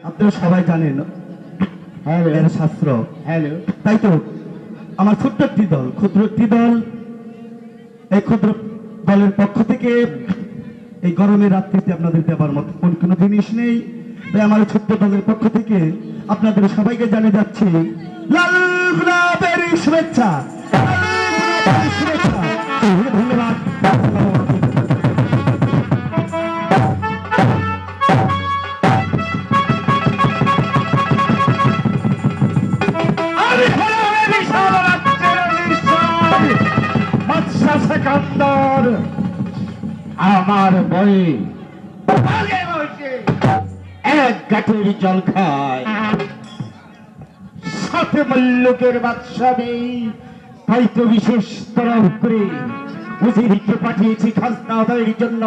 আপনারা সবাই জানেন এর শাস্ত্র। তাই তো আমার ছোট্ট একটি দল ক্ষুদ্র একটি দল এই ক্ষুদ্র দলের পক্ষ থেকে এই গরমের রাত্রিতে আপনাদের দেওয়ার মতো কোন কোনো জিনিস নেই। তাই আমার ছোট্ট দলের পক্ষ থেকে আপনাদের সবাইকে জানিয়ে যাচ্ছি লাল শুভেচ্ছা। শুভেচ্ছা। আমার বই। এক গাঠের জল খায়। সাথে মল্লুকের বাদশা নেই। তাই তো বিশেষ তরফ করে উজিরিকে পাঠিয়েছি খাজনা আদায়ের জন্য।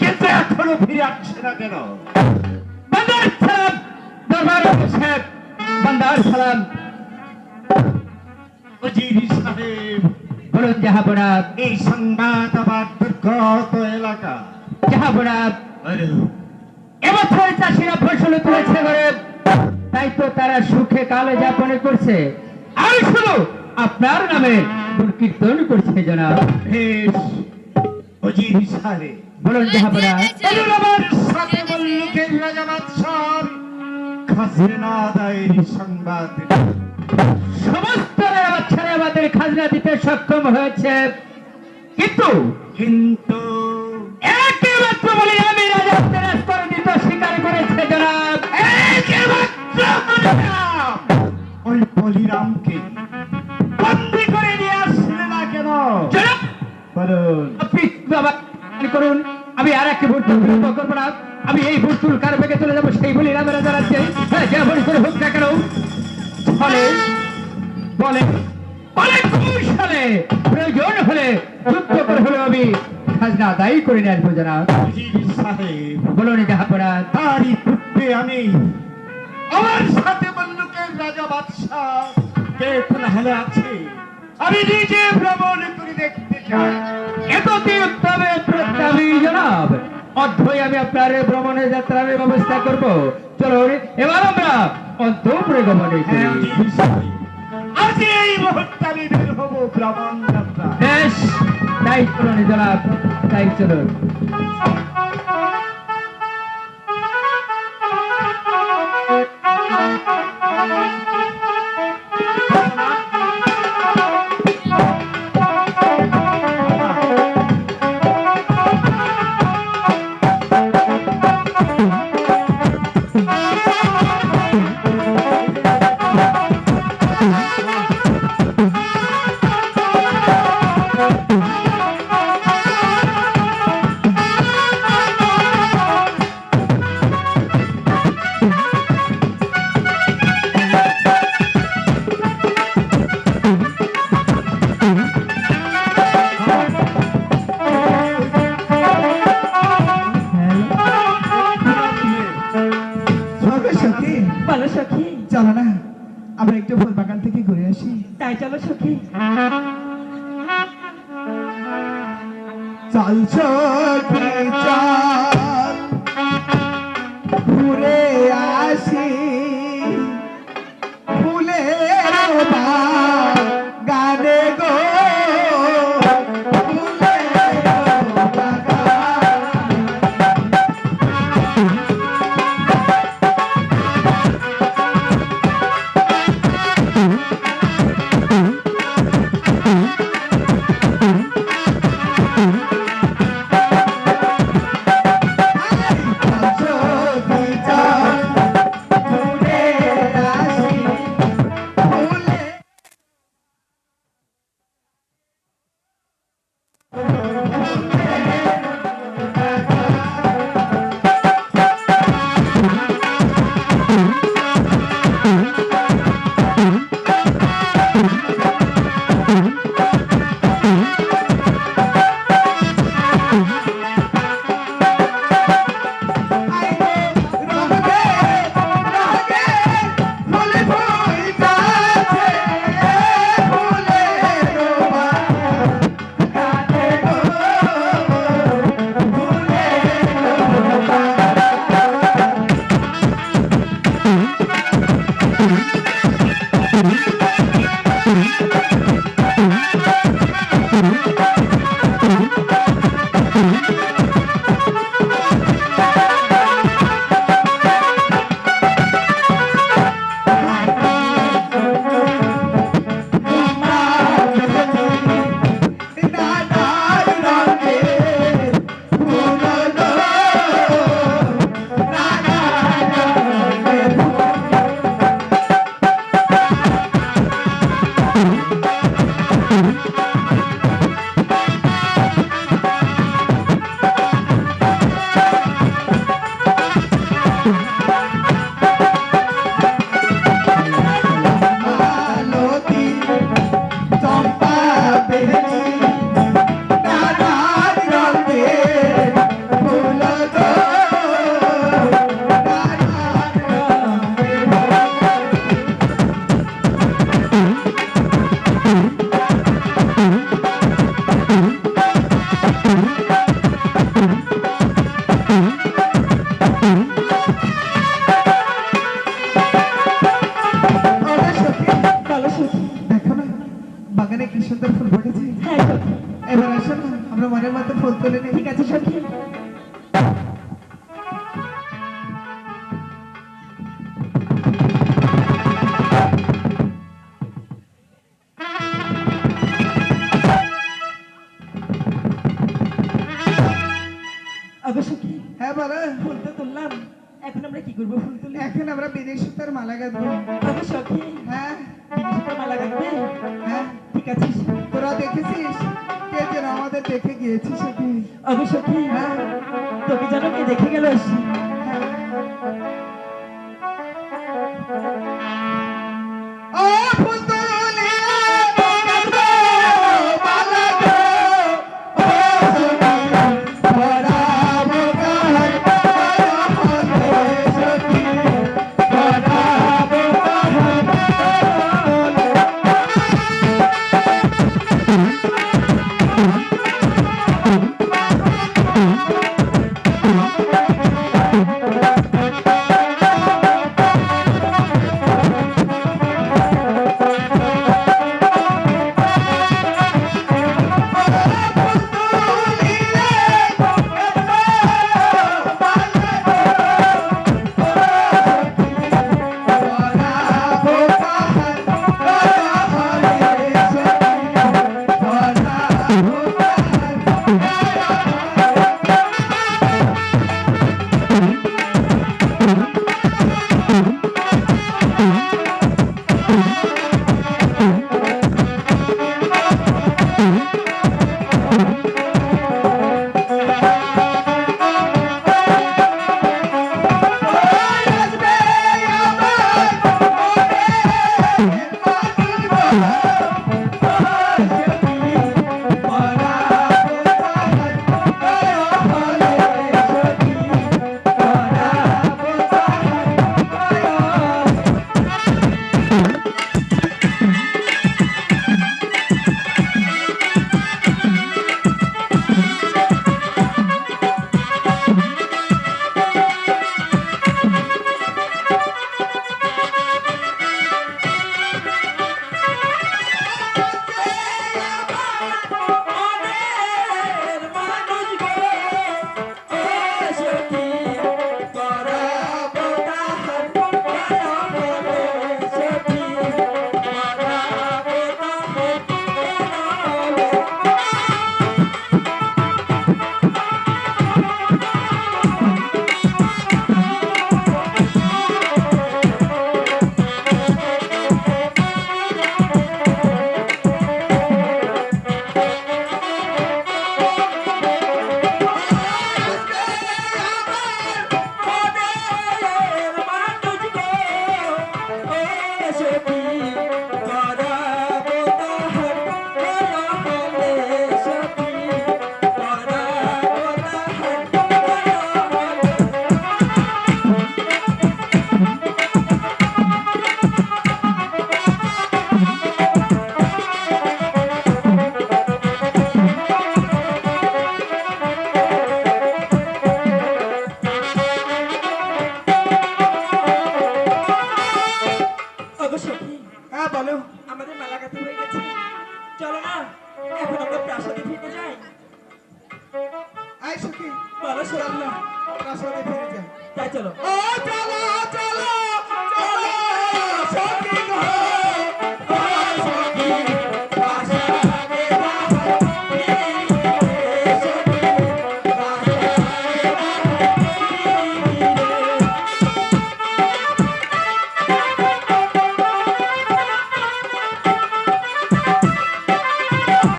কিন্তু এখনও ফিরে আসছে না কেন? বান্দার সালাম দরবার সাহেব বান্দার সালাম। উজির সাহেব বলুন জাহাপনা এই সংবাদ আবার দুর্গত এলাকা। জাহাপনা এবছর চাষিরা ফসল তুলেছে করে তাই তো তারা সুখে কালে যাপনে করছে। আর শুধু আপনার নামে কীর্তন করছে জনাব। বলুন জাহাপনা আমার সাথে সংবাদ। সমস্ত আমাদের খাজনা দিতে সক্ষম হয়েছে। কিন্তু কিন্তু একমাত্র বলে আমি রাজত্বের স্তর স্বীকার করেছে জনাব। একমাত্র ওই বলিরামকে বন্দি করে নিয়ে আসলে না কেন? জনাব! বলুন। আপনি বাবা করুন। আমি আর একটি ভোট করব না আমি এই ভোট তুল কার বেগে চলে যাব সেই বলি রামেরা জানাচ্ছে হ্যাঁ যেমন করে হোক না কেন। ফলে বলে বলে কৌশলে প্রয়োজন হলে যুদ্ধ করে হলে আমি খাজনা আদায় করে নিয়ে আসব জানা বলুন যাহাপনা তারই পূর্বে আমি আমার সাথে মল্লুকের রাজা বাদশাহ হালে আছে? আমি নিজে ভ্রমণ করে দেখতে চাই। এত তবে প্রস্তাবী জনাব। অধ্যয় আমি আপনার এই যাত্রার ব্যবস্থা করব। চলুন এবার আমরা অন্তপুরে গমনে করি হ্যাঁ, উজির সাহেব, আজ এই মুহূর্তে আমি বের হব ভ্রমণ যাত্রা বেশ তাই চলুন চলো সখী। চল সখী চল। ঘুরে আসি এখানে কি ফুল হ্যাঁ, এবার আসুন আমরা মনের মতো ফুল তুলে নিই। ঠিক আছে হ্যাঁ বলো ফুল তো তুললাম। এখন আমরা কি করব ফুল এখন আমরা মালা গাঁথবো। হ্যাঁ। মালা হ্যাঁ। ঠিক আছে তোরা দেখেছিস? যেন আমাদের দেখে গিয়েছিস আমি আগে হ্যাঁ? তোকে জানো কে দেখে গেল